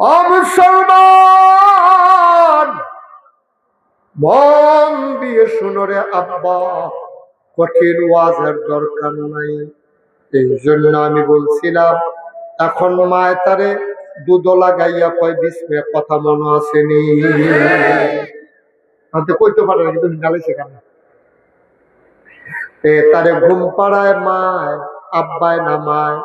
অমুসলমান। মন দিয়ে শুনো রে আব্বা, কঠিন ওয়াজের দরকার নাই। এই জন্য আমি বলছিলাম, এখন মায় তারে দুদলা গাইয়া কয় বিস্মে কথা মনে আসেনি। কইতে পারে না, কিন্তু গালে সেখানে এ তারে ঘুম পাড়ায় মায়, আব্বায় নামায়।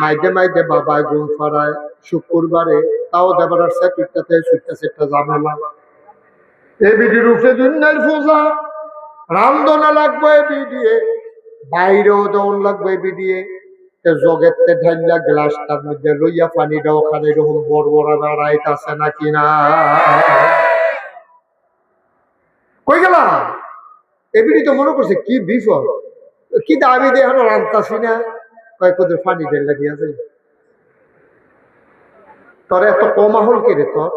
মাইদে মাইদে বাবায় ঘুম পাড়ায়। শুক্রবারে তাও দেবার সেটুটাতে সুটটা সেটটা ঝামেলা। এ বিডি রূপে দুনিয়ার পূজা। রামদনা লাগবে বিডিয়ে, বাইরেও দৌন লাগবে এ বিডিয়ে। জগেতে ঢাইলা গ্লাসটার মধ্যে লইয়া পানিটা ওখানে এরকম বড় বড় বেড়াইতেছে নাকি না? কই গেলাম এবিডি তো মনে করছে, কি বিপদ? কি দাবি দিয়ে এখনও রান্তাছি না? পানি ঢেলে দিয়া যায় তোর এত কমাহল কে রে তোর?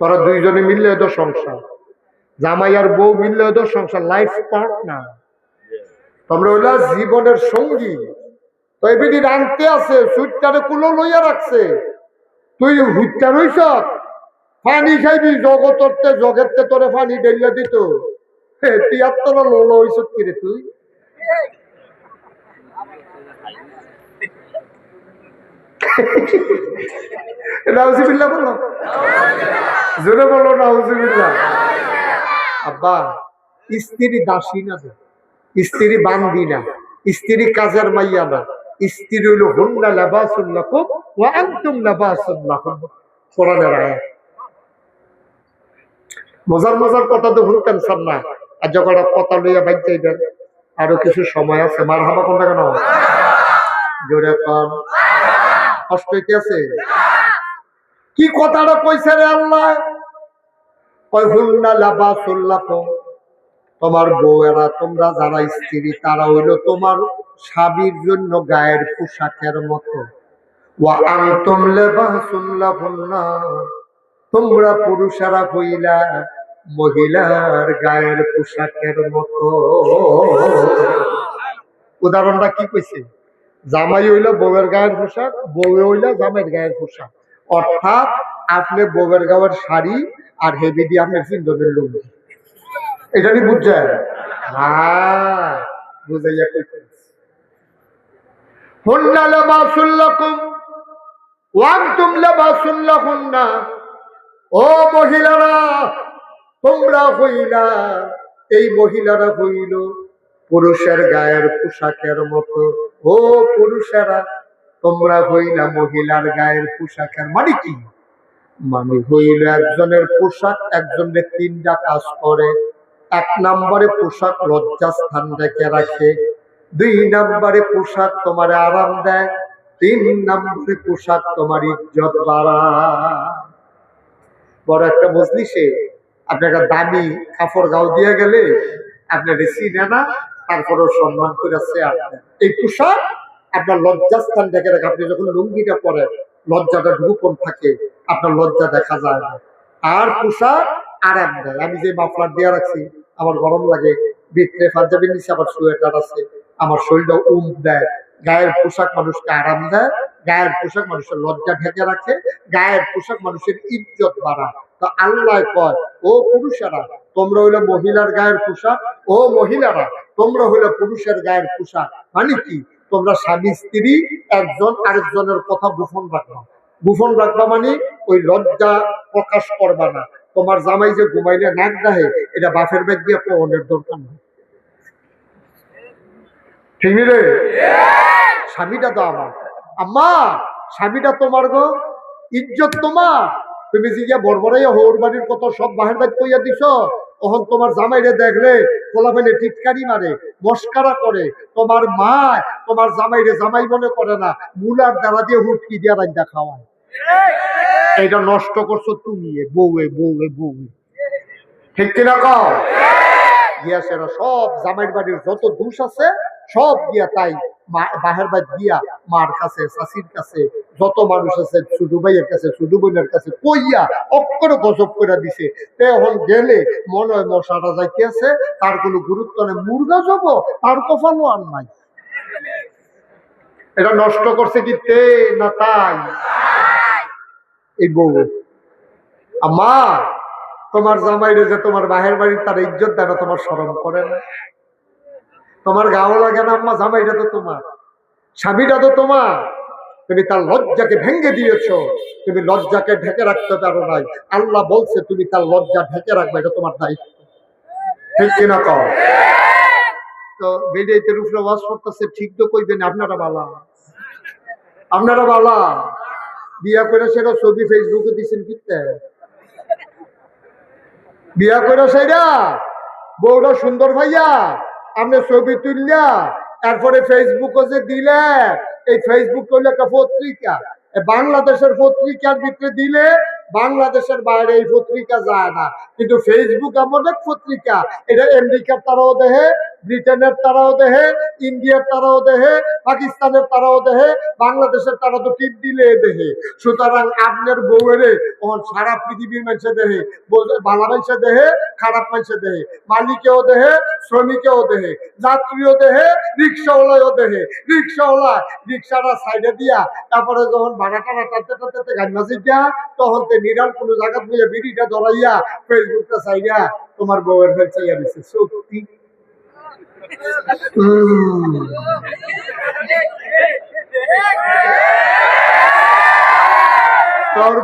তোরা দুইজনে মিললে তো সংসার। জামাই আর বউ মিললে তো সংসার লাইফ পার্টনার তোমরা হইলা জীবনের সঙ্গী। তো এবিডি রানতে আছে সুইটারে কুলো লইয়া রাখছে। তুই হুইটা রইছ? পানি খাইবি জগতরতে জগেরতে তোরে পানি ডেলিয়া দিত। হে, তিয়াত্তর লোলো হইছ কি রে তুই? নাউজিবিল্লাহ বলো। জোরে বলো নাউজিবিল্লাহ। আব্বা, স্ত্রী দাসী না স্ত্রী বান্দি না। স্ত্রী মাইয়া না। স্ত্রী মজার মজার কথা তো ভুলতেন সব না আর যখন কথা লইয়া বাইক আরও কিছু সময় আছে। মার হাবা কোনটা কেন? জোরে কষ্ট হইতে আছে কি কথাটা কইছে রে আল্লাহ? তোমার বউয়েরা, তোমরা যারা স্ত্রী, তারা হইল তোমার স্বামীর জন্য গায়ের পোশাকের মতো। তোমরা পুরুষেরা হইলা মহিলার গায়ের পোশাকের মতো। উদাহরণটা কি কইছে? জামাই হইল বউয়ের গায়ের পোশাক বউ হইল জামাইয়ের গায়ের পোশাক। অর্থাৎ আপনি বউয়ের গায়ের শাড়ি আর হেভি দিয়ে আপনার সিন্দনের লুঙ্গি। এটা কি বুঝছেন? হ্যাঁ ও মহিলারা, তোমরা এই মহিলারা পুরুষের গায়ের পোশাকের মতো। ও পুরুষেরা, তোমরা হইলা মহিলার গায়ের পোশাকের মানে কি মানে হইল একজনের পোশাক একজনের তিনটা কাজ করে। এক নম্বরে পোশাক লজ্জাস্থান রেখে রাখে। দুই নম্বরে পোশাক তোমার আরাম দেয়। তিন নম্বরে পোশাক তোমার ইজ্জত বাড়ায়। বড় একটা মজলিসে আপনার দামি কাপড় গাও দিয়ে গেলে আপনার চিনে না? তারপরেও সম্মান করে আপনার এই পোশাক আপনার লজ্জাস্থান দেখে রাখে আপনি যখন লুঙ্গিটা পরেন, লজ্জাটা ঢুকুন থাকে, আপনার লজ্জা দেখা যায় না। আর পোশাক আরাম দেয় আমি যে মাফলার দিয়ে রাখছি, আমার গরম লাগে। ভিতরে পাঞ্জাবির নিচে আবার সোয়েটার আছে। আমার শরীরটা উম দেয়। গায়ের পোশাক মানুষকে আরাম দেয়। গায়ের পোশাক মানুষের লজ্জা ঢেকে রাখে। গায়ের পোশাক মানুষের ইজ্জত বাড়ায়। তো আল্লাহ কয়, ও পুরুষেরা তোমরা হইলে মহিলার গায়ের পোশাক, ও মহিলারা, তোমরা হইলে পুরুষের গায়ের পোশাক। মানে কি? তোমরা স্বামী, স্ত্রী, একজন আরেকজনের কথা গোপন রাখবা। গোপন রাখবা মানে ওই লজ্জা প্রকাশ করবা না। তোমার জামাই যে ঘুমাইলে নাক ডাহে, এটা বাফের ব্যাগ দিয়ে পনেরো দরকার নেই। ঠিক রে? স্বামীটা তো আমার। আম্মা, স্বামীটা তোমার গো, ইজ্জত তোমার। তুমি যে গিয়া বড়বড়াইয়া হৌর বাড়ির কত সব বাহের কইয়া দিছ? তখন তোমার জামাইরে দেখলে ফেলে টিটকারি মারে মস্কারা করে। তোমার মা তোমার জামাইরে জামাই মনে করে না মুলার দ্বারা দিয়ে হুটকি দিয়া রান্না খাওয়ায়। এটা নষ্ট করছ তুমি এ বউয়ে বউয়ে বউয়ে ঠিক কিনা কও? গিয়া সেরা সব জামাইর বাড়ির যত দোষ আছে সব গিয়া তাই বাহের বাদ গিয়া মার কাছে শাশির কাছে, যত মানুষ আছে, ছোটু ভাইয়ের কাছে, ছোটু বোনের কাছে, কইয়া অক্ষর গজব করে দিছে। এখন গেলে মনে হয় মশাটা যাইতে আছে তার কোনো গুরুত্ব নেই। মুরগা যাব, তার কপালও আর নাই। এটা নষ্ট করছে কি তে না তাই? এই বউ। আম্মা, তোমার জামাইরে যে তোমার বাহের বাড়ির তার ইজ্জত দেয় না, তোমার স্মরণ করে না। তোমার গাও লাগে না, আম্মা জামাইটা তো তোমার। স্বামীটা তো তোমার। তুমি তার লজ্জাকে ভেঙে দিয়েছ। তুমি লজ্জাকে ঢেকে রাখতে পারো নাই। আল্লাহ বলছে, তুমি তার লজ্জা ঢেকে রাখবে, এটা তোমার দায়িত্ব। ঠিক কিনা তো উপরে ওয়াজ করতেছে, ঠিক তো কইবেন, আপনারা বালা। আপনারা বালা। বিয়া করে সেটা ছবি ফেসবুকে দিচ্ছেন কিনতে বিয়া করে সেটা? বউটা সুন্দর ভাইয়া। আপনি ছবি তুললা তারপরে ফেসবুকও যে দিলে, এই ফেসবুক হলো একটা পত্রিকা বাংলাদেশের পত্রিকার ভিতরে দিলে বাংলাদেশের বাইরে এই পত্রিকা যায় না। কিন্তু ফেসবুক এমন এক পত্রিকা। এটা আমেরিকার তারাও দেহে ব্রিটেনের তারাও দেহে ইন্ডিয়ার তারাও দেহে পাকিস্তানের তারাও দেহে বাংলাদেশের তারা তো টিপ দিলে দেহে সুতরাং আপনার বউয়েরে ওর সারা পৃথিবীর মানুষে দেহে ভালো মানুষে দেহে খারাপ মানুষে দেহে মালিকেও দেহে শ্রমিকেও দেহে যাত্রীও দেহে রিক্সাওয়ালাও দেহে রিক্সাওয়ালা রিক্সাটা সাইডে দিয়া, তারপরে যখন ভাড়া টানা টানতে টানতে গান মাঝে দিয়া, তখন নিরাল কোনো জায়গা বিড়িটা ধরাইয়া ফেসবুকটা সাইডা তোমার বউয়ের ফেলছে ইয়া দিছে। সত্যি? তোর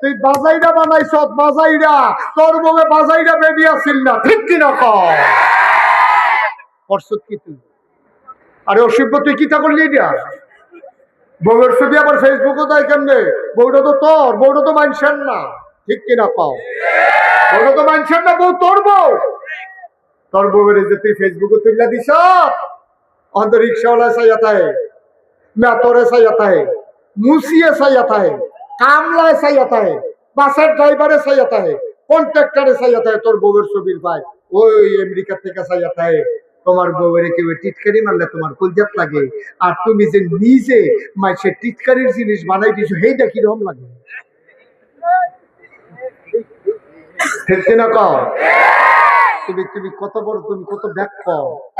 তুই বাজাইরা বানাইছ, বাজাইরা। তোর বউয়ে বাজাইরা বেডি আসিল না, ঠিক কিনা কর কি তুই? আরে অসভ্য তুই কি তা করলি এটা? বউয়ের ছবি আবার ফেসবুকও দেয় কেমনে? বউটা তো তোর, বউটা তো মানছেন না। ঠিক কিনা পাও? বউটা তো মানছেন না, বউ তোর বউ। তোর বউয়ের যে তুই ফেসবুকে তুলে দিস অন্ত রিক্সাওয়ালা সাইয়া থাকে মেতরে সাইয়া থাকে মুসিয়ে সাইয়া থাকে কামলায় সাইয়া থাকে বাসের ড্রাইভারে সাইয়া থাকে কন্ট্রাক্টরে সাইয়া থাকে তোর বউয়ের ছবির ভাই। ওই আমেরিকা থেকে সাইয়া থাকে তোমার বউয়ের কেউ টিটকারি মারলে তোমার কলজাত লাগে। আর তুমি যে নিজে মাসে টিটকারির জিনিস বানাই দিছো সেইটা কীরকম লাগে? তুমি তুমি কত বড়, তুমি কত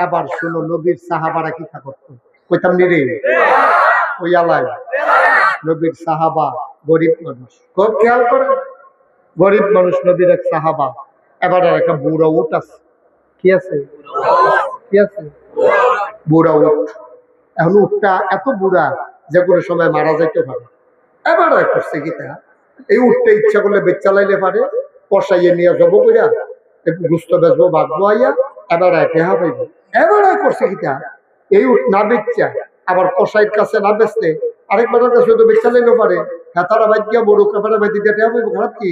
এবার শোনো, নবীর সাহাবারা কি করতো কইতাম ওই আলাই। নবীর সাহাবা গরিব মানুষ। খুব খেয়াল করে, গরিব মানুষ, নবীর এক সাহাবা। এবার একটা বুড়া উঠ আছে। কি আছে? কি আছে? বুড়া উঠ। এখন উঠটা এত বুড়া যে কোনো সময় মারা যাইতে পারে। এবার করছে কি এই ইচ্ছা করলে বেচ্চা লাইলে পারে, কষাইয়ে নিয়ে যাব কইরা গুস্ত আইয়া এবার পাইব। এবার করছে কি তা? এই উঠ না বেচ্চা আবার কষাইয়ের কাছে না বেচলে আরেকবারের কাছে তো বেচ্চা লাইলেও পারে। হ্যাঁ তারা বাইক গিয়া বড় কাপড়ে বাইতে দিয়ে টেহা পাইব। খারাপ কি?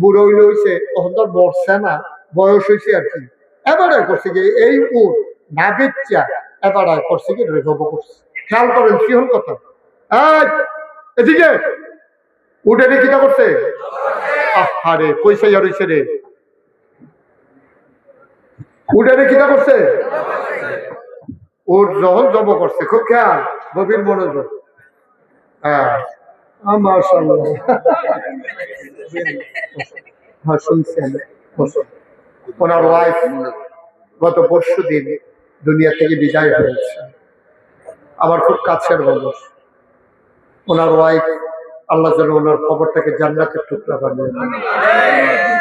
বুড়ো হইলে হইছে, তখন তো বর্ষে না, বয়স হয়েছে আর কি। এবার করছে কি? এই উঠ এবার কি? করছে। খেয়াল করেন, কি হল কথা? এদিকে। উঠে রে কিটা করছে। আহারে কইসা ইয়া রইছে রে? উঠে রে কিটা করছে। ওর যখন জব করছে, খুব খেয়াল, গভীর মনোযোগ। হ্যাঁ। মাশাআল্লাহ। হ্যাঁ শুনছেন। ওনার ওয়াইফ গত পরশু দিন দুনিয়া থেকে বিদায় হয়েছে। আমার খুব কাছের মানুষ ওনার ওয়াইফ আল্লাহ যেন ওনার খবরটাকে জান্নাতের টুকরা বানিয়ে।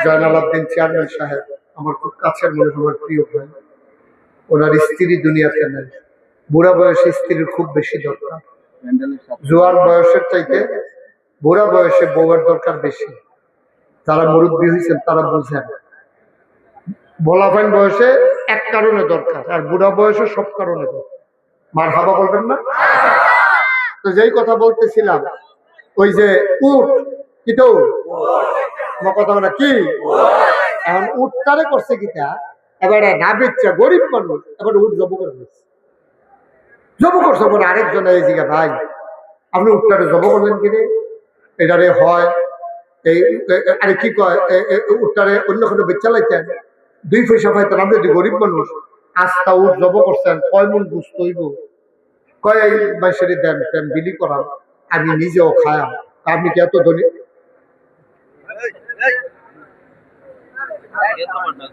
জয়নাল আবদিন চেয়ারম্যান সাহেব, আমার খুব কাছের মানুষ আমার প্রিয় ভাই। ওনার স্ত্রী দুনিয়াতে নেই। বুড়া বয়সে স্ত্রীর খুব বেশি দরকার। জোয়ার বয়সের চাইতে বুড়া বয়সে বউয়ের দরকার বেশি। যারা মুরব্বী হয়েছেন, তারা বুঝেন। বলাফাইন বয়সে কারণে দরকার, আর বুড়া বয়সে সব কারণে মার হাবা বলবেন না? তো যেই কথা বলতেছিলাম, ওই যে উট, কি তো? আমার কথা কি? এখন উটটারে করছে কিটা? এবারে না বেচ্চা গরিব মানুষ, এবার উট জব করে জব করছে বলে আরেকজন এই ভাই, আপনি উটটারে জব করলেন কিনে এটারে হয়, এই আরে কি কয়? উটটারে অন্য কোনো বেচ্চা লাইতেন দুই পয়সা পাইতেন আপনি যদি গরিব মানুষ। আস্তা উট জব করছেন, কয় মন বুঝ তৈব কয় মাসের দেন দেন, বিলি করাম, আমি নিজেও খায়াম। আপনি কি এত ধনী?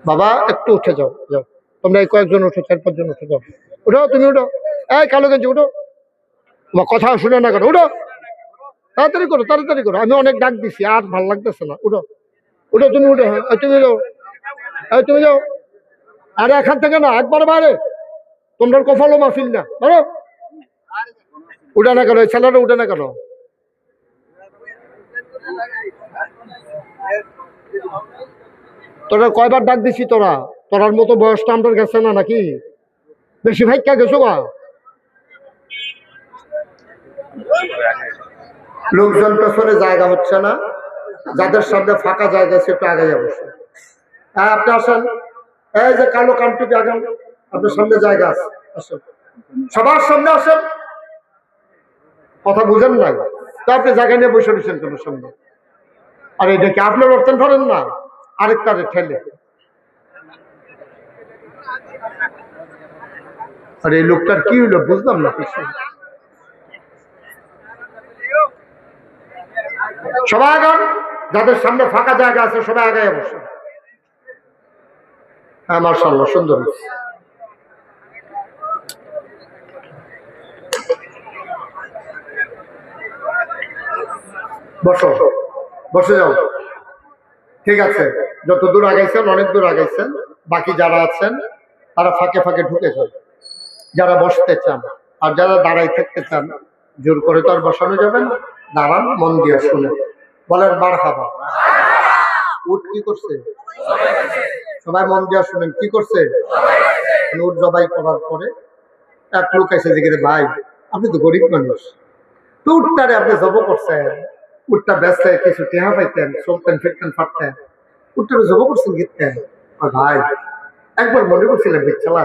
বাবা, একটু উঠে যাও যাও। তোমরা এই কয়েকজন উঠো চার পাঁচজন উঠে যাও। উঠো, তুমি উঠো। এই কালো গেঞ্জি, উঠো। আমার কথা শুনে না কেন, উঠো। তাড়াতাড়ি করো তাড়াতাড়ি করো। আমি অনেক ডাক দিছি, আর ভালো লাগতেছে না। উঠো। উঠো, তুমি উঠো হ্যাঁ তুমি যাও তুমি যাও। আরে এখান থেকে না, একবার বাইরে। তোমরা কফালো মাহফিল না। বলো উঠে না কেন ছেলেটা উঠে না কেন? তোরা কয়বার ডাক দিছি তোরা? তোরার মতো বয়সটা আমার গেছে না নাকি? বেশি ভাইকা গেছো গা? লোকজন পেছনে জায়গা হচ্ছে না। যাদের সামনে ফাঁকা জায়গা আছে, একটু আগে যাব হ্যাঁ আপনি আসেন। এই যে কালো কান্টুপি আগান, আপনার সামনে জায়গা আছে। আসেন। সবার সামনে আসেন। কথা বুঝেন নাই। তো আপনি জায়গা নিয়ে বসে রয়েছেন তোমার সামনে। আর এটা কি আপনি লড়তেন ধরেন না? আরেকটারে ঠেলে। আর এই লোকটার কি হলো বুঝলাম না কিছু। সবাই আগান। যাদের সামনে ফাঁকা জায়গা আছে, সবাই আগে বসে হ্যাঁ মার্শাল্লাহ সুন্দর। বসো, বসে যাও। ঠিক আছে, যত দূর আগাইছেন, অনেক দূর আগাইছেন। বাকি যারা আছেন, তারা ফাঁকে ফাঁকে ঢুকে যান। যারা বসতে চান, আর যারা দাঁড়াই থাকতে চান, জোর করে তো আর বসানো যাবে না। দাঁড়ান, মন দিয়ে শুনে বলেন বার খাবা উঠ কি করছে? সবাই মন দিয়ে শুনেন, কি করছে? উঠ জবাই করার পরে এক লোক এসে জিজ্ঞেস ভাই, আপনি তো গরিব মানুষ। তো উঠটারে আপনি জব করছেন। উঠটা ব্যস্ত কিছু টেহা পাইতেন, চলতেন, ফিরতেন ফাটতেন উঠটারে জব করছেন আর ভাই, একবার মনে করছিলাম, বেচালা।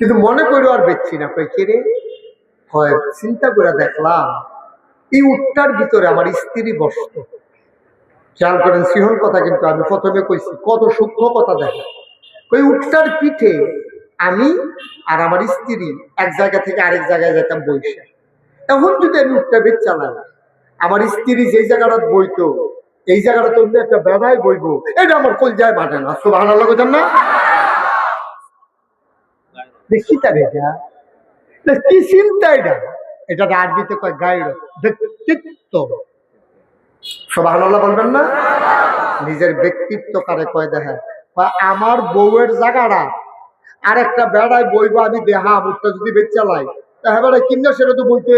কিন্তু মনে করো আর বেচছি না। কে রে? হয় চিন্তা করে দেখলাম, এই উঠটার ভিতরে আমার স্ত্রী বসত। খেয়াল করেন সিহন কথা কিন্তু আমি প্রথমে কইছি, কত সূক্ষ্ম কথা দেখে ওই উটটার পিঠে আমি আর আমার স্ত্রী এক জায়গা থেকে আরেক জায়গায় যেতাম বইসে। এখন যদি আমি উটটা বেচ চালাই, আমার স্ত্রী যেই জায়গাটা বইতো, এই জায়গাটা অন্য একটা বেড়ায় বইবো, এটা আমার কল যায় মাঠে না। সব ভালো লাগতেন না? দেখি তার এটা। কি চিন্তা এটা? এটা আরবিতে কয় গাইড বলবেন না? নিজের ব্যক্তিত্ব কারে কয় আমার বউয়ের জায়গাটা আর একটা বেড়ায় আমি দেহা যদি হ্যাঁ সেটা তো বইতে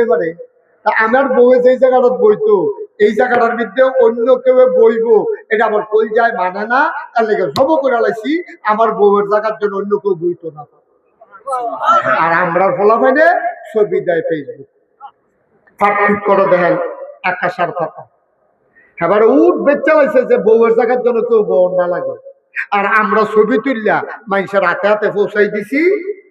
আমার বউয়ে যেই জায়গাটা বইতো, এই জায়গাটার মধ্যে অন্য কেউ বইবো, এটা আমার কই যায় মানে না, তার লেগে সব করে লাইছি, আমার বউয়ের জায়গার জন্য অন্য কেউ বইতো না। আর আমরা ফলাফলে ছবি দেয় ফেসবুক ফাটফিট করে দেখেন আর ফাটা এবার উঠ বেচা হয়েছে যে বউয়ের জায়গার জন্য কেউ বউ না লাগে। আর আমরা ছবি তুললা মানুষের হাতে হাতে পৌঁছাই দিছি,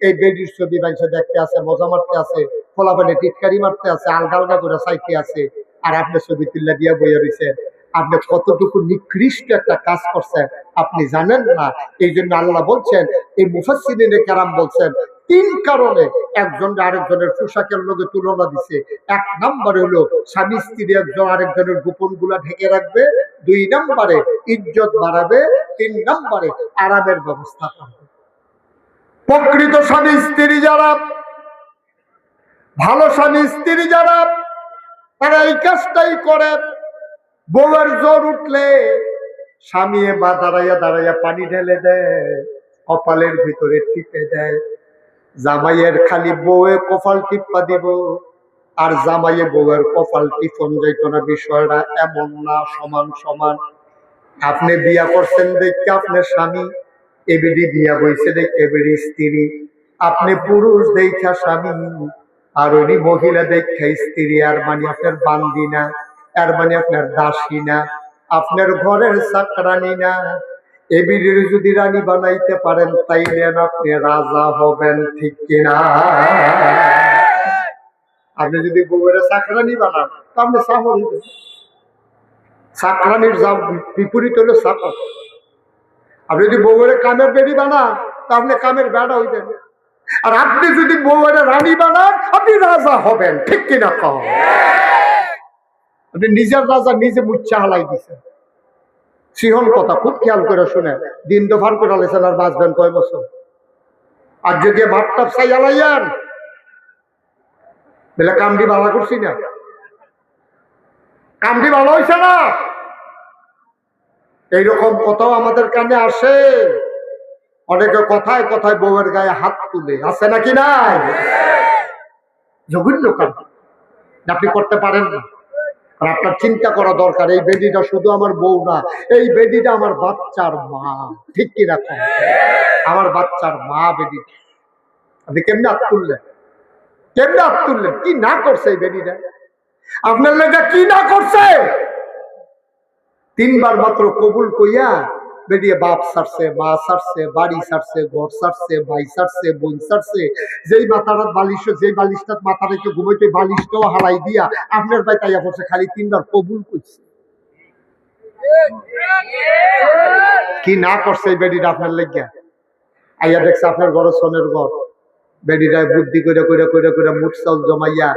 এই বেডির ছবি মানুষের দেখতে আছে, মজা মারতে আছে, ফলাফলে টিটকারি মারতে আছে, আলগা আলগা করে চাইতে আছে, আর আপনি ছবি তুললা দিয়া বইয়া রয়েছে আপনি কতটুকু নিকৃষ্ট একটা কাজ করছেন আপনি জানেন না? এই জন্য আল্লাহ বলছেন, এই মুফাসিনে কেরাম বলছেন, তিন কারণে একজন আরেকজনের পোশাকের লোকে তুলনা দিছে। এক নম্বরে হলো, স্বামী স্ত্রী একজন আরেকজনের গোপনগুলা ঢেকে রাখবে, দুই নম্বরে ইজ্জত বাড়াবে, তিন নম্বরে আরামের ব্যবস্থা করবে। প্রকৃত স্বামী স্ত্রী যারা, ভালো স্বামী স্ত্রী যারা, তারা এই কাজটাই করে। বউয়ের জোর উঠলে স্বামী বা দাঁড়াইয়া দাঁড়াইয়া পানি ঢেলে দেয়, কপালের ভিতরে টিপে দেয়। জামাইয়ের খালি বউয়ে কপাল টিপ্পা দিব, আর জামাইয়ে বউয়ের কপাল টিপন যাইত না, বিষয়টা এমন না, সমান সমান। আপনি বিয়া করছেন দেখতে আপনার স্বামী, এবিডি বিয়া বইছে দেখে এবিডি স্ত্রী। আপনি পুরুষ দেখা স্বামী, আর ওই মহিলা দেখা স্ত্রী, আর মানে আপনার বান্দি না। আর মানে আপনার দাসী না, আপনার ঘরের চাকরানি না। এবিডির যদি রানী বানাইতে পারেন, তাইলে আপনি রাজা হবেন, ঠিক কিনা আপনি যদি বউয়ের চাকরানি বানান, তো আপনি সাহর চাকরানির যা বিপরীত হলো চাকর আপনি যদি বউয়ের কামের বেড়ি বানান, তা আপনি কামের বেড়া হইবেন আর আপনি যদি বউয়ের রানী বানান, আপনি রাজা হবেন, ঠিক কিনা কম আপনি নিজের রাজা নিজে মুচ্ছা হালাই দিছেন। সিহন কথা খুব খেয়াল করে শুনে। দিন দফার করে লেছেন আর বাঁচবেন কয় বছর? আর যদি মাপটাপ চাই আলাইয়ান বলে কামটি বালা করছি না। কামটি ভালো হয়েছে না। এইরকম কথাও আমাদের কানে আসে। অনেকে কথায় কথায় বউয়ের গায়ে হাত তুলে। আছে নাকি নাই? জঘন্য কাম আপনি করতে পারেন না। আর আপনার চিন্তা করা দরকার, এই বেদিটা শুধু আমার বউ না, এই বেদিটা আমার বাচ্চার মা, ঠিক কি রাখুন আমার বাচ্চার মা বেদিটা। আপনি কেমনে হাত তুললেন? কেমনে হাত তুললেন? কি না করছে এই বেদিটা? আপনার লেখা কি না করছে? তিনবার মাত্র কবুল কইয়া বেরিয়ে বাপ সারছে, মা সারছে, বাড়ি সারছে, ঘর সারছে, ভাই সারছে, বোন সারছে। যেই মাথার বালিশ, যেই বালিশটা মাথা রেখে ঘুমাইতে বালিশটাও হারাই দিয়া আপনার ভাই তাইয়া করছে খালি তিনবার কবুল কইছে। কি না করছে এই বেডিটা আপনার লেগিয়া? আইয়া দেখছে আপনার ঘর সোনের ঘর। বেডিটায় বুদ্ধি করে করে করে করে মুঠ চাউল জমাইয়া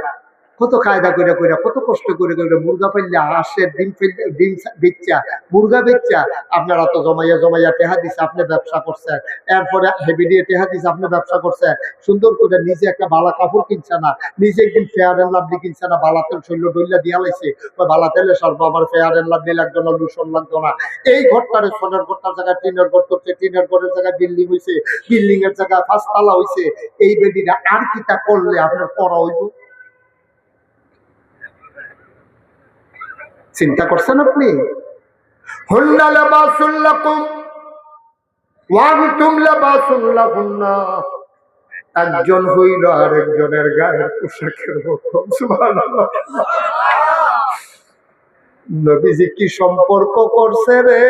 কত কায়দা করে করে কত কষ্ট করে করে মুরগা ফেললে আসে ডিম ফেললে, ডিম বেচ্চা মুরগা বেচ্চা আপনারা তো জমাইয়া জমাইয়া টেহা দিছে, আপনি ব্যবসা করছেন। এরপরে হেভি দিয়ে টেহা দিছে, আপনি ব্যবসা করছেন। সুন্দর করে নিজে একটা বালা কাপড় কিনছে না, নিজে একদিন ফেয়ার এন্ড লাভলি কিনছে না, বালা তেল শৈল্য ডইলা দিয়া লাইছে। ওই বালা তেলে সর্ব আমার ফেয়ার এন্ড লাভলি লাগতো না লুসন লাগতো না। এই ঘরটারে সোনার ঘরটার জায়গায় টিনের ঘর করছে টিনের ঘরের জায়গায় বিল্ডিং হয়েছে বিল্ডিং এর জায়গায় পাঁচতলা হয়েছে এই বেদিটা আর কিটা করলে আপনার পড়া হইব? চিন্তা করছেন আপনি? একজন হইল আর একজনের গায়ের পোশাকের নবীজি কি সম্পর্ক করছে রে?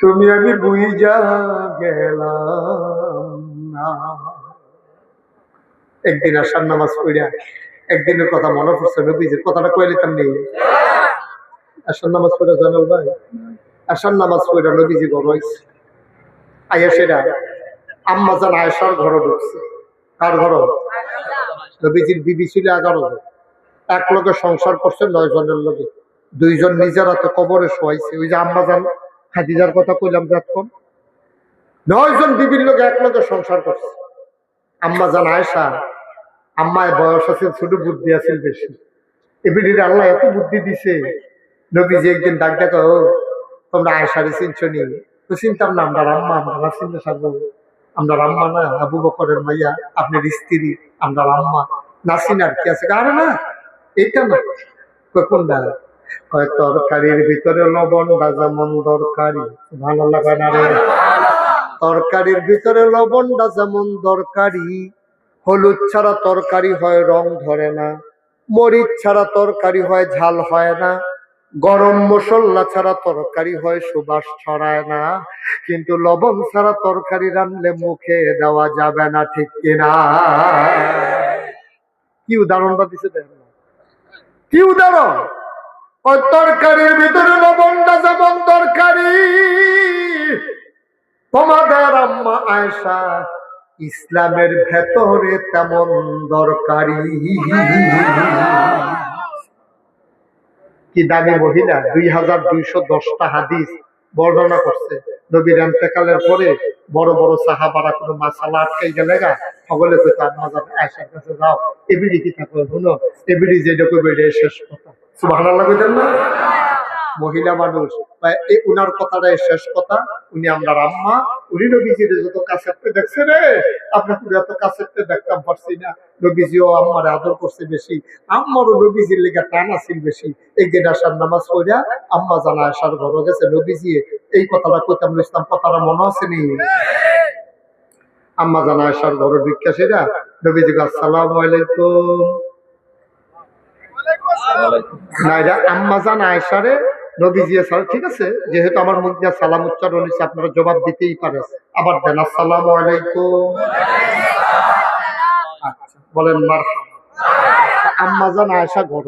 তুমি আমি বুঝা গেলাম না। একদিন আসার নামাজ পড়িয়া একদিনের কথা মনে পড়ছে, নবীজির কথাটা কয়ে নিতাম নেই আসার নামাজ পড়ে জানাল ভাই। আসার নামাজ পড়ে নবীজি ঘর হয়েছে আইয়া সেটা আম্মা জান আয়সার ঘর ঢুকছে। কার ঘর? নবীজির বিবি ছিল এগারো এক লোকে সংসার করছে, নয় জনের লোকে। দুইজন নিজের হাতে কবরে শোয়াইছে। ওই যে আম্মা জান হাদিজার কথা কইলাম যখন নয় জন বিবির লোকে এক লোকে সংসার করছে। আম্মা জান আয়সা আম্মায় বয়স আছে ছোট বুদ্ধি আছে বেশি। এবিলির আল্লাহ এত বুদ্ধি দিছে নবীজি একদিন ডাক ডাকা ও তোমরা আয়সারে চিনছো নি? তো চিনতাম না আমরা রাম্মা আমরা চিনতে সারবো। আমরা রাম্মা না আবু বকরের মাইয়া আপনার স্ত্রী আমরা রাম্মা। নাসিন আর কি আছে? আরে না এইটা না। কোনটা কয় তরকারির ভিতরে লবণ যেমন দরকারি। ভালো লাগে না রে। তরকারির ভিতরে লবণ লবণটা যেমন দরকারি। হলুদ ছাড়া তরকারি হয়, রং ধরে না। মরিচ ছাড়া তরকারি হয়, ঝাল হয় না। গরম মশলা ছাড়া তরকারি হয়, সুবাস ছড়ায় না। কিন্তু লবণ ছাড়া তরকারি রানলে মুখে দেওয়া যাবে না, ঠিক কিনা? কি উদাহরণটা দিছে দেখেন কি উদাহরণ? ওই তরকারির ভিতরে লবণটা যেমন তরকারি। তোমাদের আম্মা আয়সা ইসলামের ভেতরে তেমন দরকারি। কি দামি মহিলা, দুই হাজার দুইশো দশটা হাদিস বর্ণনা করছে। নবীর এন্তেকালের পরে বড় বড় সাহাবারা কোনো মাসালা আটকাই গেলে গা, সকলে তো তার মাজার আয়সার কাছে যাও। এবিডি কি থাকো শুনো এবিডি যেটা করবে শেষ কথা। সুবাহ কইতেন না? মহিলা মানুষ। এই উনার কথাটাই শেষ কথা। উনি আমরা আম্মা। উনি নবীজির যত কাছেতে দেখছে রে আমরা পুরো এত কাছেতে দেখতাম পারছি না। নবীজিও আম্মারে আদর করছে বেশি। আম্মারও নবীজির লেগে টান আছিল বেশি। এই দিন আসার নামাজ পড়া আম্মা জানা আসার ঘর গেছে। নবীজি এই কথাটা কইতাম ইসলাম কথাটা মনে আছে নি? আম্মা জানা আসার ঘর ভিক্ষা সেরা নবীজি আসসালামু আলাইকুম। না এটা আম্মা জান আয়সারে নবীজি ঠিক আছে যেহেতু আমার সালাম উচ্চারণ হয়েছে আপনারা জবাব দিতেই পারে আবার দেন আসসালামু আচ্ছা বলেন আয়সা ঘর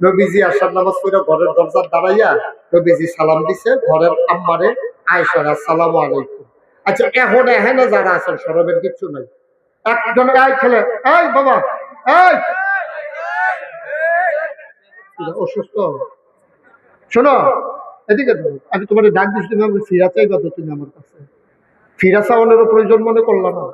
নবীজি আসার নামাজ পড়ে ঘরের দরজার দাঁড়াইয়া নবীজি সালাম দিছে ঘরের আম্মারে আয়সার আসসালামু আলাইকুম আচ্ছা এখন এখানে যারা আছেন সরবের কিচ্ছু নাই একজন এই ছেলে এই বাবা এই অসুস্থ শোনো, এদিকে আমি তোমার ডাক দিচ্ছি তুমি আমি ফিরা চাই কত তুমি আমার কাছে। ফিরা চাওয়ানোর প্রয়োজন মনে করলাম না।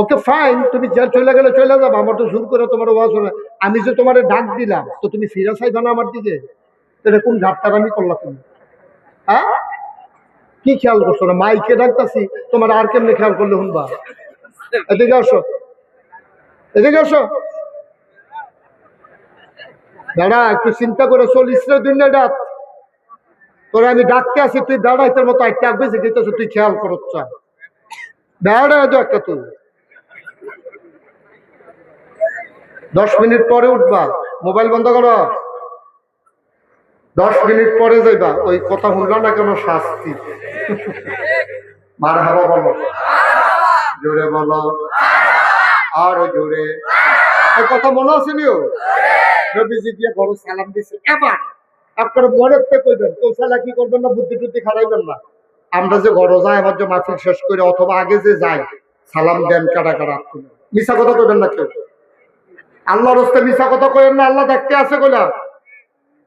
ওকে ফাইন তুমি যে চলে গেলে চলে যাব, আমার তো শুরু করে তোমার ওয়াজ হবে আমি যে তোমার ডাক দিলাম, তো তুমি ফিরে চাইবা না আমার দিকে? তো এটা কোন ঘাটটার আমি করলাম তুমি? হ্যাঁ? কি খেয়াল করছ না? মাইকে ডাকতাছি, তোমার আর কেমনে খেয়াল করলে শুনবা? এদিকে আসো। এদিকে আসো। দাঁড়া, একটু চিন্তা করে চলিস রে ডাক তোরে আমি ডাকতে আছি তুই দাঁড়াইতের মতো একটা বেশি দিতেছ তুই খেয়াল করছ দাঁড়া তো একটা তুই। দশ মিনিট পরে উঠবা, মোবাইল বন্ধ করো। দশ মিনিট পরে যাইবা, ওই কথা শুনলা না কেন শাস্তি? মার হাবা বলো। জোরে বলো। আরও জোরে। কথা মনে আছে নিও? রবিজি দিয়ে বড় সালাম দিছে। এবার আপনার থেকে কইবেন কৌশলা কি করবেন না, বুদ্ধি টুদ্ধি খারাইবেন না। আমরা যে ঘর যাই, আবার যে মাহফিল শেষ করে, অথবা আগে যে যাই, সালাম দেন কাটা কাটা মিশা কথা কইবেন না কেউ। আল্লাহর হস্তে মিশা কথা কইেন না, আল্লাহ দেখতে আছে কইলা।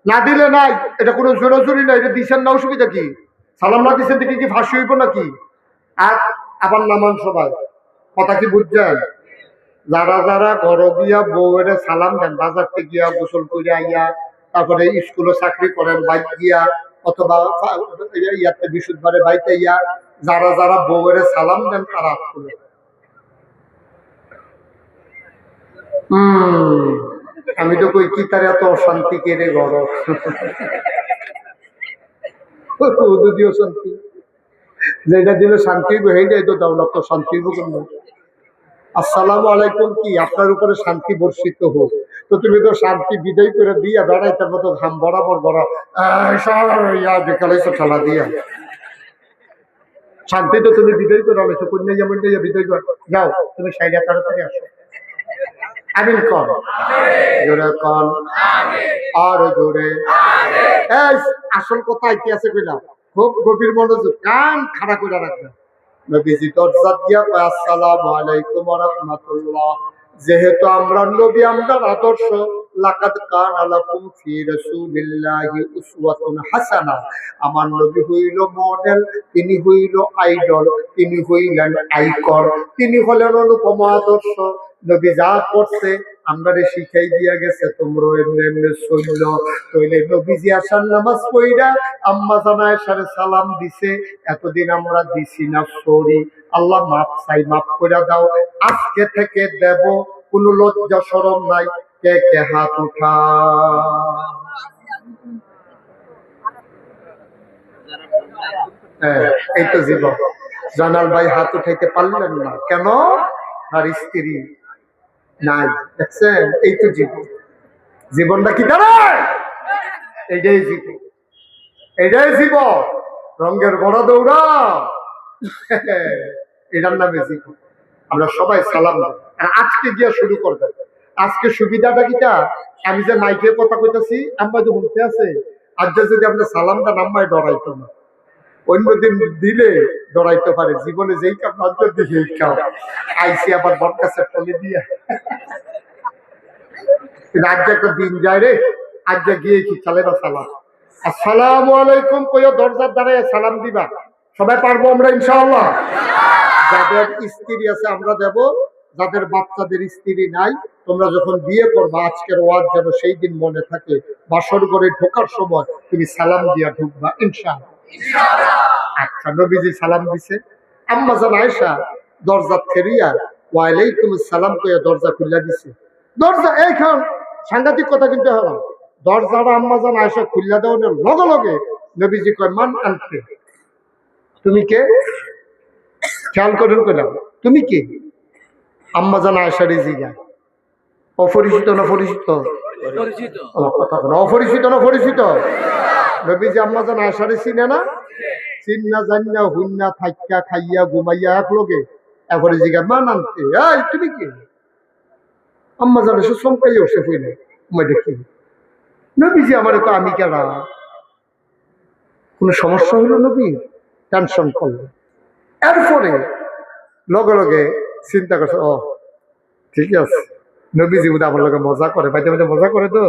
না দিলে নাই, এটা কোনো জোরাজুরি নাই, এটা দিছেন না অসুবিধা কি? সালাম না দিছেন দেখি কি ফাঁসি হইব নাকি? আর আবার নামান সবাই কথা কি বুঝছেন? যারা যারা ঘর গিয়া বউয়ের সালাম দেন, বাজারতে গিয়া গোসল করে আইয়া তারপরে স্কুলে চাকরি করেন, বাইক গিয়া অথবা ইয়াতে বিশুদ্ধবারে বাইতে ইয়া, যারা যারা বউয়ের সালাম দেন, তারা হম, আমি তো কই, কি তার এত অশান্তি কেড়ে ঘর যদিও শান্তি। যেটা দিলে শান্তি সেইটাই তো দৌলত তো শান্তি আসসালামু আলাইকুম কি, আপনার উপরে শান্তি বর্ষিত হোক। তো তুমি তো শান্তি বিদায় করে দিয়া বেড়াইতে মতো ঘাম বরাবর বড় ঠেলা দিয়া। শান্তি তো তুমি বিদায় করে কন্যা যেমন বিদায় কর যাও, তুমি সাইডে তাড়াতাড়ি আসো। আমিন জোরে আর জোরে। আসল কথা ইতিহাসে কইলাম খুব গভীর মনোযোগ, কান খাড়া করে রাখবেন নবীজি দরজা দিয়া আসসালামু আলাইকুম রাহমাতুল্লাহ। যেহেতু আমরা নবী আমরা আদর্শ, লাকাদ কানা লাকুম ফি রাসূলিল্লাহি উসওয়াতুন হাসানা। আমার নবী হইল মডেল, তিনি হইল আইডল, তিনি হইলেন আইকন তিনি হলেন অনুপম আদর্শ। নবী যা করছে, আমরা শিখাই দিয়া গেছে তোমরা এমনি এমনি তইলে নবীজি আসার নামাজ পইরা আম্মা জানায় সারে সালাম দিছে, এতদিন আমরা দিছি না, সরি আল্লাহ মাফ চাই মাফ করে দাও। আজকে থেকে দেব কোনো লজ্জা সরম নাই কে কে হাত উঠা হ্যাঁ, এই তো জীবন। জানাল ভাই হাত উঠাইতে পারলেন না। কেন? স্ত্রী নাই দেখছেন? এই তো জীবন। জীবনটা কি এইটাই জীবন। এটাই জীবন। বড় দৌড়া। এটার নামে জীবন আমরা সবাই সালাম আজকে গিয়া শুরু করবেন। আজকে সুবিধাটা কিটা আমি যে মাইকে কথা কইতাছি, আম্মা যে বলতে আছে আজ যদি আমরা সালামটা নাম্বায় ডরাইতো না। অন্যদিন দিলে ডরাইতে পারে। জীবনে যেই কাপ নজর দিয়ে সেই কাপ আইসি আবার বর কাছে ফলে দিয়া। কিন্তু আজ যে একটা দিন যায় রে। আজ যে গিয়ে কি চালে না সালাম? আসসালামু আলাইকুম, কইও দরজার দ্বারায় সালাম দিবা। সবাই পারব আমরা, ইনশাআল্লাহ? যাদের স্ত্রী আছে আমরা দেব যাদের বাচ্চাদের স্ত্রী নাই তোমরা যখন বিয়ে করবা আজকের ওয়াজ যেন সেই দিন মনে থাকে। বাসর ঘরে ঢোকার সময় তুমি সালাম দিয়া ঢুকবা ইনশাআল্লাহ। আচ্ছা নবীজি সালাম দিছে। আম্মা জান আয়েশা দরজা ফেরিয়া ওয়ালাইকুম সালাম কইয়া দরজা খুলে দিছে। দরজা এইখান সাংঘাতিক কথা কিন্তু হলো। দরজাটা আম্মা জান আয়েশা খুলে দেওয়ার লগে লগে নবীজি কয় মান আনতে? তুমি কে? খেয়াল করেন কইলাম তুমি কে? আম্মা জান আয়েশা রেজিগা অপরিচিত না পরিচিত। অপরিচিত। না পরিচিত? নবীজি আম্মা জান চিনে না? চিন্না জান্না হুন্না থাইকা খাইয়া ঘুমাইয়া এক লোকে। এরপরে জিগা মা নামতে এই তুমি কি? আম্মা জান এসে চমকাইয়া উঠছে হইলে মই দেখি নবীজি আমার তো আমি কেডা? কোনো সমস্যা হলো নবী টেনশন করল। এরপরে লগে লগে চিন্তা করছে ও ঠিক আছে। নবীজি বোধহয় আমার লগে মজা করে। বাইতে বাইতে মজা করে তো?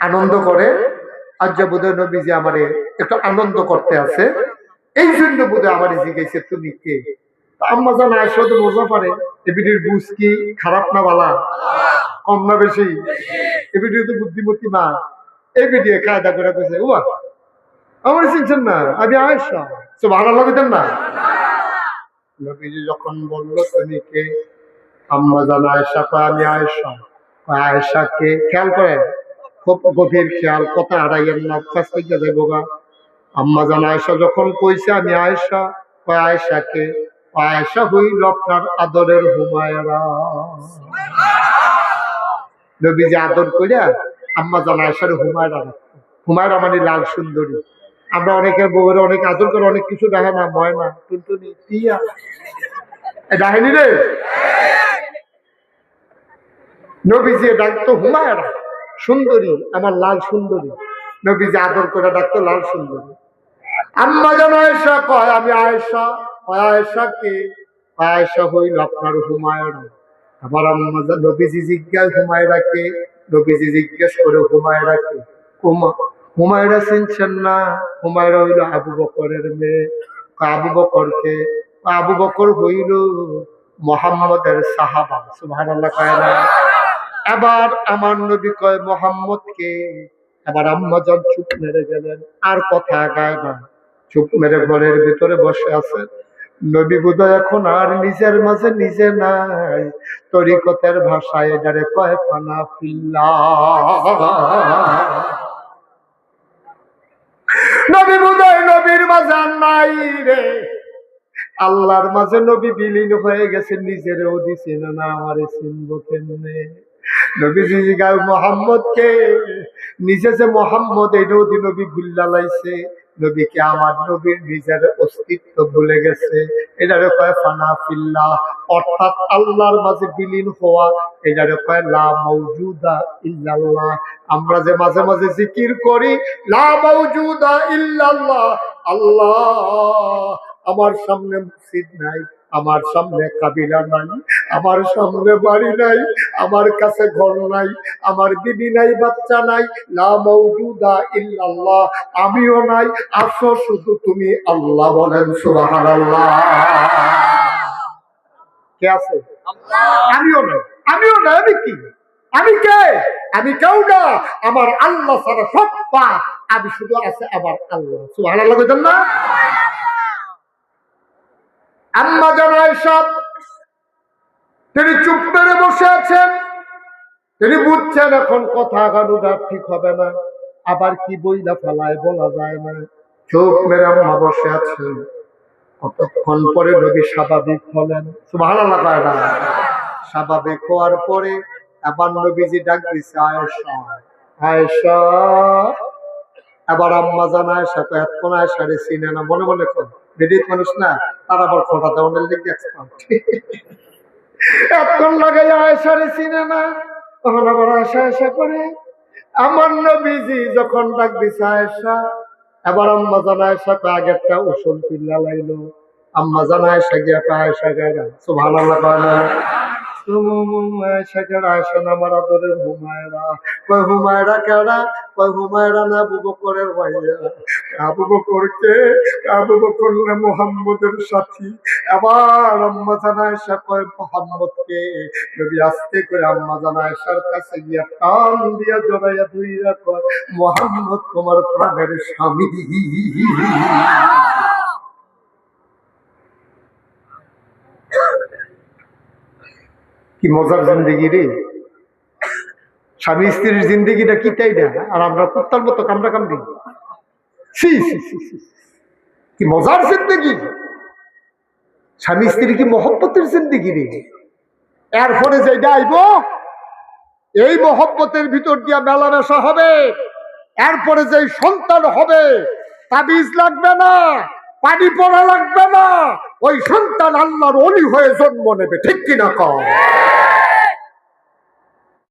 আনন্দ করে। আজ যে বোধহয় নবীজি আমারে একটু আনন্দ করতে আছে। এই জন্য বোধহয় আমার জিজ্ঞেসে, তুমি কে? আম্মা আয়সা তো মজা পারে বুঝ কি? খারাপ না বালা? কম না বেশি? ভিডিও তো বুদ্ধিমতী মা। ভিডিও কায়দা করে কইছে, উয়া, আমার চিনছেন না? আমি আয়েশা। তো ভালো লাগতেন না? নবীজি যখন বলল তুমি কে আম্মা জান আয়েশা, কয়, আমি আয়েশা। কয় আয়েশাকে খেয়াল করেন, খুব গভীর খেয়াল, কথা আড়াইয়ের না কাছ থেকে গা। আম্মা জান আয়েশা যখন কইছে, আমি আয়েশা, কয় আয়েশাকে কয়, আয়েশা হইল আপনার আদরের হুমায়রা। নবীজি আদর কইরা আম্মা জান আয়েশার হুমায়রা হুমায়রা মানে লাল সুন্দরী। আমরা অনেকের বউয়ের অনেক আদর করে, অনেক কিছু দেখে না টুনটুনি টিয়া ডাহেনি রে? নবীজি সুন্দরী, আমার লাল সুন্দরী। নবীজি আদর করে লাল সুন্দরী। আম্মা যেন আয়েশা কয়, আমি আয়েশা, কয় আয়েশা কে? আয়েশা হইল আপনার হুমায়রা। আবার আম্মা নবীজি জিজ্ঞাসা কে? নবীজি জিজ্ঞেস করে হুমায়রা কে? হুমায়রা চিনছেন না। হুমায়রা হইল আবু বকরের মেয়ে। আবু বকরকে আবু বকর হইল মোহাম্মদের সাহাবা। সুবহানাল্লাহ কয় না। এবার আমার নবী কয় মোহাম্মদকে। এবার আম্মাজান চুপ মেরে গেলেন। আর কথা গায় না। চুপ মেরে ঘরের ভিতরে বসে আছেন নবী বোধহয় এখন আর নিজের মাঝে নিজে নাই। তরিকতের ভাষায় এটারে কয়, ফানা ফিল্লা নবী বোধহয় নবীর মাঝে নাই রে। আল্লাহর মাঝে নবী বিলীন হয়ে গেছে, নিজেরও দিছে না কেমনে? নবীকে নিজের অস্তিত্ব ভুলে গেছে। এটারে কয়, ফানা ফিল্লা। অর্থাৎ আল্লাহর মাঝে বিলীন হওয়া, এটারে কয়, লা মৌজুদা ইল্লাল্লাহ। আমরা যে মাঝে মাঝে জিকির করি লা ইল্লাল্লাহ আল্লাহ। আমার সামনে মসজিদ নাই আমার সামনে কাবিলা নাই আমার সামনে বাড়ি নাই আমার কাছে ঘর নাই আমার বিবি নাই বাচ্চা নাই লা মৌজুদা ইল্লাল্লাহ আমিও নাই আসো শুধু তুমি আল্লাহ বলেন সুবহানাল্লাহ। কে আছে? আমিও নাই আমিও নাই আমি কি? আমি কে? আমি কেউ না আমার আল্লাহ ছাড়া পাপ। আমি শুধু আছে আমার আল্লাহ। সুবহানাল্লাহ কইতেন না? আম্মা জানায় সব তিনি চুপ করে বসে আছেন। তিনি বুঝছেন এখন কথা গানুটা ঠিক হবে না। আবার কি বইলা ফেলায় বলা যায় না। চোখ মেরে আম্মা বসে আছেন। কতক্ষণ পরে নবী স্বাভাবিক হলেন? না। স্বাভাবিক হওয়ার পরে আবার নবীজি ডাক দিছে আয়েশা আয়েশা। আবার আম্মা জানা আয়েশা তো এতক্ষণ আয়েশারে চিনে না মনে মনে কর। বিদিত মানুষ না? তার আবার খোটা দেওয়ানের লিখে এক্সপার্ট এতক্ষণ লাগাই আয়েশারে চিনে না। তখন আবার আয়েশা আয়েশা করে আমার নবীজি যখন ডাক দিছে আয়েশা এবার আম্মা জানা আয়েশা কয় আগেরটা ওষুধ পিল্লা লাইলো। আম্মা জানা আয়েশা গিয়া আয়েশা গায়রা সুবহানাল্লাহ মোহাম্মদের সাথী আবার আম্মা জানায়সা কয় মোহাম্মদকে নবী আস্তে করে আম্মা জানায়সার কাছে গিয়া টান দিয়া জড়াইয়া দুইরা কয় মোহাম্মদ তোমার প্রাণের স্বামী কি মজার জিন্দগি রে? স্বামী স্ত্রীর জিন্দগিটা কি তাই না আর আমরা কুত্তার মতো কামড়া কামড়ি। কি মজার জিন্দগি? স্বামী স্ত্রী কি মহব্বতের জিন্দগি রে? এরপরে যেটা আইব, এই মহব্বতের ভিতর দিয়া মেলামেশা হবে। এরপরে যে সন্তান হবে, তাবিজ লাগবে না। পানি পড়া লাগবে না। ওই সন্তান আল্লাহর অলি হয়ে জন্ম নেবে ঠিক কিনা কম